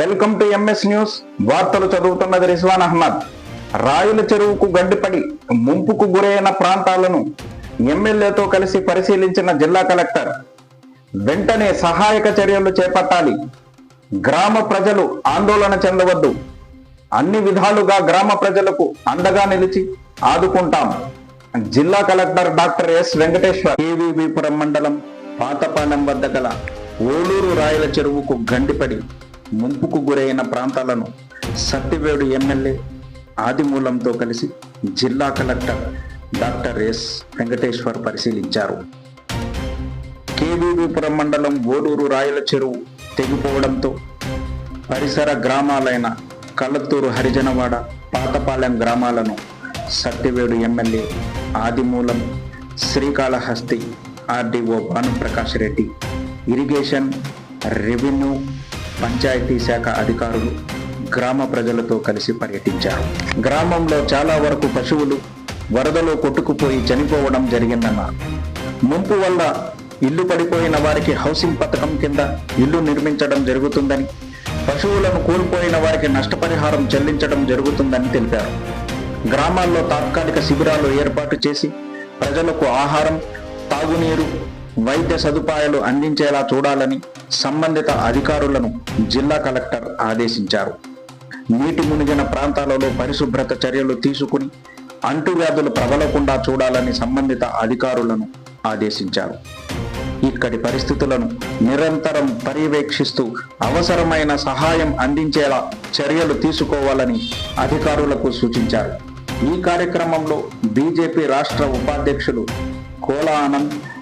Welcome to MS news. వార్తలు చదువుతున్నది రిజ్వాన్ అహ్మద్. రాయుల చెరువుకు గడ్డిపడి ముంపుకు గురైన ప్రాంతాలను ఎమ్మెల్యేతో కలిసి పరిశీలించిన జిల్లా కలెక్టర్. వెంటనే సహాయక చర్యలు చేపట్టాలి. గ్రామ ప్రజలు ఆందోళన చెందవద్దు. అన్ని విధాలుగా గ్రామ ప్రజలకు అండగా నిలిచి ఆదుకుంటాం. జిల్లా collector doctor S Venkateshwar. KVBPuram మండలం పాతపాలెం వద్ద గల ఓలూరు రాయల చెరువుకు గండిపడి ముంపుకు గురైన ప్రాంతాలను సత్తివేడు ఎమ్మెల్యే ఆదిమూలంతో కలిసి జిల్లా కలెక్టర్ డాక్టర్ ఎస్ వెంకటేశ్వర్ పరిశీలించారు. కేవీబీపురం మండలం ఓలూరు రాయల చెరువు తెగిపోవడంతో పరిసర గ్రామాలైన కలత్తూరు హరిజనవాడ పాతపాలెం గ్రామాలను Satyavedu MLA Adimulam Srikalahasti RDO Bhanuprakash Reddy irrigation revenue panchayat శాఖ అధికారులు గ్రామ ప్రజలతో కలిసి పర్యటించారు. గ్రామంలో చాలా వరకు పశువులు వరదలో కొట్టుకుపోయి చనిపోవడం జరిగిందన్నారు. ముంపు వల్ల ఇల్లు పడిపోయిన వారికి హౌసింగ్ పథకం కింద ఇల్లు నిర్మించడం జరుగుతుందని పశువులను కోల్పోయిన వారికి నష్టపరిహారం చెల్లించడం జరుగుతుందని తెలిపారు. గ్రామాల్లో తాత్కాలిక శిబిరాలు ఏర్పాటు చేసి ప్రజలకు ఆహారం తాగునీరు వైద్య సదుపాయాలు అందించేలా చూడాలని సంబంధిత అధికారులను జిల్లా కలెక్టర్ ఆదేశించారు. నీటి మునిగిన ప్రాంతాలలో పరిశుభ్రత చర్యలు తీసుకుని అంటువ్యాధులు ప్రబలకుండా చూడాలని సంబంధిత అధికారులను ఆదేశించారు. ఇక్కడి పరిస్థితులను నిరంతరం పర్యవేక్షిస్తూ అవసరమైన సహాయం అందించేలా చర్యలు తీసుకోవాలని అధికారులకు సూచించారు. ఈ కార్యక్రమంలో బీజేపీ రాష్ట్ర ఉపాధ్యక్షులు కోలా ఆనంద్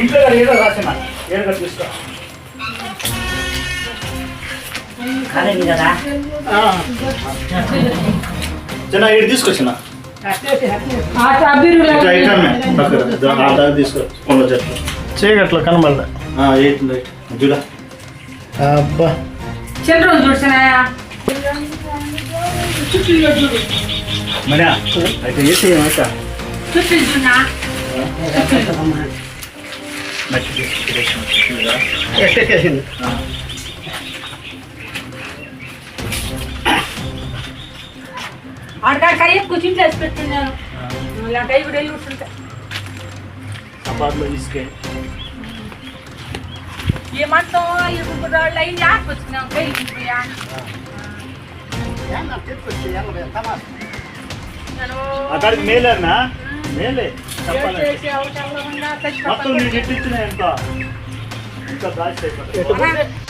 ఇంట్లో ఏదో రాసిన ఏదో తీసుకో చిన్న ఇటు తీసుకొచ్చిన అబ్బిరు ఇట్లా చీకట్లో చూడ అబ్బా చూసినాయా మరి అయితే ఏ ఏమైతే చుట్టూ చూడా మట్టి తీసుకొచ్చి చూడరా. ఎట్టేసింది ఆడకాడ కై కూర్చుంటే వేసి పెట్టున్నాను ఇలాంటి ఇప్పుడు వెళ్ళి కూర్చుంటా అపార్ట్లో తీసుకెళ్ళి ఏమంటాం ఇప్పుడు వాళ్ళు అయింది ఆడుకొచ్చినాం కై పోయా అక్కడికి మేలేనా మేలే చెప్పాలి చేసి అవసరం మొత్తం ఎట్టించిన ఎంత ఇంకా దాచి అయిపోతుంది